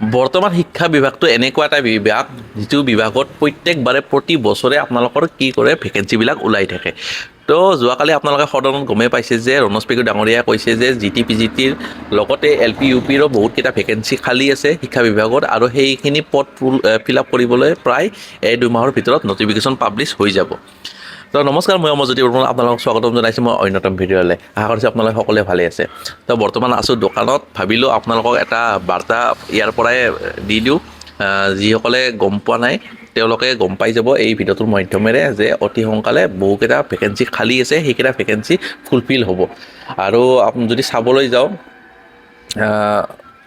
বৰ্তমান শিক্ষা বিভাগটো এনেকুৱা এটা বিভাগ, যিটো বিভাগত প্ৰত্যেকবাৰে প্ৰতি বছৰে আপোনালোকৰ কি কৰে ভেকেঞ্চিবিলাক ওলাই থাকে। তো যোৱাকালি আপোনালোকে সদনত গমেই পাইছে যে, ৰণোজ পেগু ডাঙৰীয়াই কৈছে যে, জি টি পি জি টিৰ লগতে এল পি ইউ পিৰো বহুতকেইটা ভেকেঞ্চি খালী আছে শিক্ষা বিভাগত আৰু সেইখিনি পদ ফিল আপ কৰিবলৈ প্ৰায় এই দুমাহৰ ভিতৰত নটিফিকেশ্যন পাব্লিছ হৈ যাব। তো নমস্কাৰ, মই অমৰজ্যোতি বৰ্মন, আপোনালোকক স্বাগতম জনাইছোঁ মই অন্যতম ভিডিঅ'লৈ। আশা কৰিছোঁ আপোনালোকে সকলোৱে ভালে আছে। তো বৰ্তমান আছোঁ দোকানত, ভাবিলোঁ আপোনালোকক এটা বাৰ্তা ইয়াৰ পৰাই দি দিওঁ। যিসকলে গম পোৱা নাই, তেওঁলোকে গম পাই যাব এই ভিডিঅ'টোৰ মাধ্যমেৰে যে অতি সোনকালে বহুকেইটা ভেকেঞ্চি খালী আছে, সেইকেইটা ভেকেঞ্চি ফুলফিল হ'ব। আৰু যদি চাবলৈ যাওঁ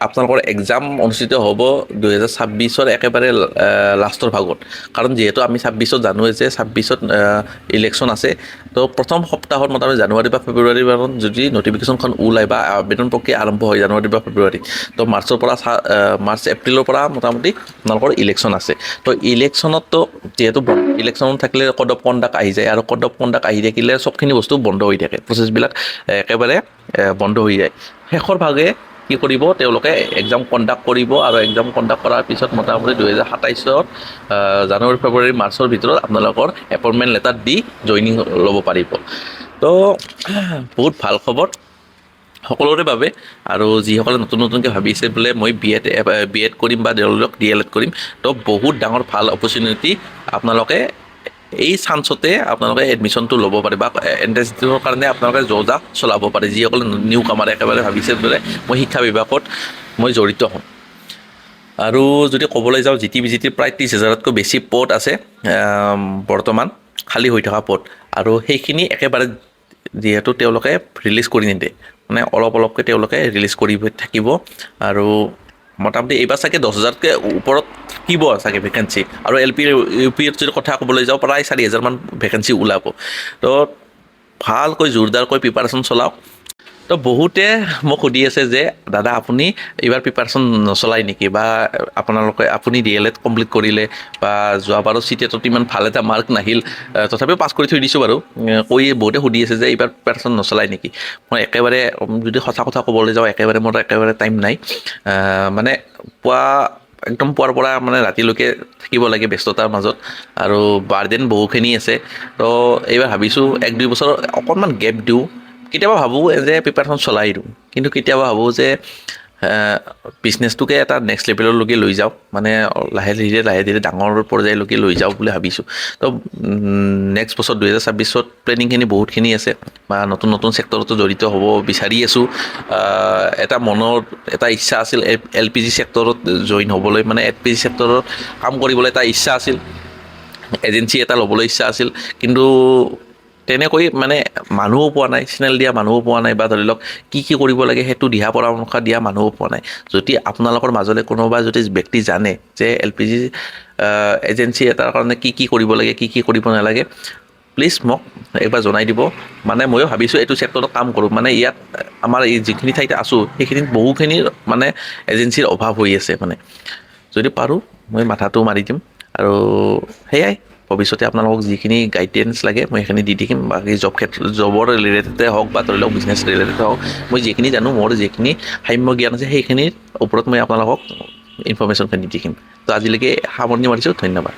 আপোনালোকৰ এক্সাম অনুষ্ঠিত হ'ব দুহেজাৰ ছাব্বিছৰ একেবাৰে লাষ্টৰ ভাগত। কাৰণ যিহেতু আমি ছাব্বিছত জানোৱে যে ছাব্বিছত ইলেকশ্যন আছে, তো প্ৰথম সপ্তাহত মোটামুটি জানুৱাৰী বা ফেব্ৰুৱাৰী মানত যদি নটিফিকেশ্যনখন ওলায় বা আবেদন প্ৰক্ৰিয়া আৰম্ভ হয় জানুৱাৰী বা ফেব্ৰুৱাৰী, তো মাৰ্চৰ পৰা মাৰ্চ, এপ্ৰিলৰ পৰা মোটামুটি আপোনালোকৰ ইলেকশ্যন আছে। তো ইলেকশ্যনততো যিহেতু ইলেকশ্যনত থাকিলে কড অফ কণ্ডাক্ট আহি যায় আৰু কড অফ কণ্ডাক্ট আহি থাকিলে চবখিনি বস্তু বন্ধ হৈ থাকে। প্ৰচেছবিলাক একেবাৰে বন্ধ হৈ যায়। শেষৰ ভাগে কি কৰিব? তেওঁলোকে এক্সাম কণ্ডাক্ট কৰিব আৰু এক্সাম কণ্ডাক্ট কৰাৰ পিছত মোটামুটি দুহেজাৰ সাতাইছত জানুৱাৰী, ফেব্ৰুৱাৰী, মাৰ্চৰ ভিতৰত আপোনালোকৰ এপইণ্টমেণ্ট লেটাৰ দি জইনিং ল'ব পাৰিব। তো, বহুত ভালো খবৰ সকলোৰে বাবে আৰু যিসকলে নতুন নতুনকৈ ভাবিছে বোলে মই বি এড বি এড কৰিম বা লওক ডি এল এড কৰিম, তো বহুত ডাঙৰ ভালো অপৰচুনিটি আপোনালোকে এই চান্সতে আপোনালোকে এডমিশ্যনটো ল'ব পাৰে বা এণ্ট্ৰেঞ্চ কাৰণে আপোনালোকে যোজা চলাব পাৰে। যিসকলে নিউ কামাৰ একেবাৰে ভাবিছে বোলে, মই শিক্ষা বিভাগত মই জড়িত হ'ম। আৰু যদি ক'বলৈ যাওঁ জি টি বি জি টিৰ প্ৰায় ত্ৰিছ হাজাৰতকৈ বেছি পদ আছে বৰ্তমান খালী হৈ থকা পদ। আৰু সেইখিনি একেবাৰে যিহেতু তেওঁলোকে ৰিলিজ কৰি নিদিয়ে। মানে অলপ অলপকৈ তেওঁলোকে ৰিলিজ কৰি থাকিব। আৰু মোটামুটি এইবাৰ চাগে দহ হাজাৰতকৈ ওপৰত থাকিব চাগে ভেকেঞ্চি আৰু এল পি ইউ পিৰ যদি কথা ক'বলৈ যাওঁ প্ৰায় চাৰি হাজাৰমান ভেকেঞ্চি ওলাব। তো ভালকৈ জোৰদাৰকৈ প্ৰিপাৰেশ্যন চলাওক। তো বহুতে মোক সুধি আছে যে দাদা আপুনি এইবাৰ প্ৰিপাৰেশ্যন নচলাই নেকি? বা আপোনালোকে আপুনি ডি এল এড কমপ্লিট কৰিলে বা যোৱাবাৰো চি টেটত ইমান ভালো এটা মাৰ্ক নাহিল তথাপিও পাছ কৰি থৈ দিছোঁ বাৰু। আহ, কৈ বহুতে সুধি আছে যে এইবাৰ প্ৰিপাৰেশ্যন নচলাই নেকি? মই একেবাৰে যদি সঁচা কথা ক'বলৈ যাওঁ একেবাৰে মোৰ একেবাৰে টাইম নাই। মানে পুৱা একদম পুৱাৰ পৰা মানে ৰাতিলৈকে থাকিব লাগে ব্যস্ততাৰ মাজত। আৰু বাৰ্ডেন বহুখিনি আছে। তো এইবাৰ ভাবিছোঁ এক, দুই বছৰ অকণমান গেপ দিওঁ। কেতিয়াবা ভাবোঁ যে প্ৰিপাৰেশ্যন চলাই দিওঁ। কিন্তু কেতিয়াবা ভাবোঁ যে বিজনেছটোকে এটা নেক্সট লেভেললৈকে লৈ যাওঁ। মানে লাহে ধীৰে লাহে ধীৰে ডাঙৰ পৰ্যায়লৈকে লৈ যাওঁ বুলি ভাবিছোঁ। তো নেক্সট বছৰ দুহেজাৰ ছাব্বিছত প্লেনিংখিনি বহুতখিনি আছে। বা নতুন নতুন ছেক্টৰতো জড়িত হ'ব বিচাৰি আছোঁ। এটা মনৰ এটা ইচ্ছা আছিল এল পি জি ছেক্টৰত জইন হ'বলৈ। মানে এল পি জি ছেক্টৰত কাম কৰিবলৈ এটা ইচ্ছা আছিল। এজেঞ্চি এটা ল'বলৈ ইচ্ছা আছিল। কিন্তু তেনেকৈ মানে মানুহো পোৱা নাই চেনেল দিয়া মানুহো পোৱা নাই বা ধৰি লওক কি কি কৰিব লাগে সেইটো দিহা পৰামৰ্শ দিয়া মানুহো পোৱা নাই। যদি আপোনালোকৰ মাজলৈ কোনোবা যদি ব্যক্তি জানে যে এল পি জি এজেঞ্চি এটাৰ কাৰণে কি কি কৰিব লাগে, কি কি কৰিব নালাগে প্লিজ মোক একবাৰ জনাই দিব। মানে ময়ো ভাবিছোঁ এইটো ছেক্টৰত কাম কৰোঁ। মানে ইয়াত আমাৰ এই যিখিনি ঠাইত আছোঁ, সেইখিনিত বহুখিনি মানে এজেঞ্চিৰ অভাৱ হৈ আছে মানে। যদি পাৰোঁ, মই মাথাটো মাৰি দিম। আৰু সেয়াই। ভৱিষ্যতে আপোনালোকক যিখিনি গাইডেঞ্চ লাগে, মই সেইখিনি দি থাকিম বাকী জব ক্ষেত্ৰত জবৰ ৰিলেটেডে হওক বা ধৰি লওক বিজনেছ ৰিলেটেড হওক, মই যিখিনি জানো, মোৰ যিখিনি সাম্য জ্ঞান আছে, সেইখিনিৰ ওপৰত মই আপোনালোকক ইনফৰ্মেশ্যনখিনি দি থাকিম তো আজিলৈকে সামৰণি মাৰিছোঁ, ধন্যবাদ।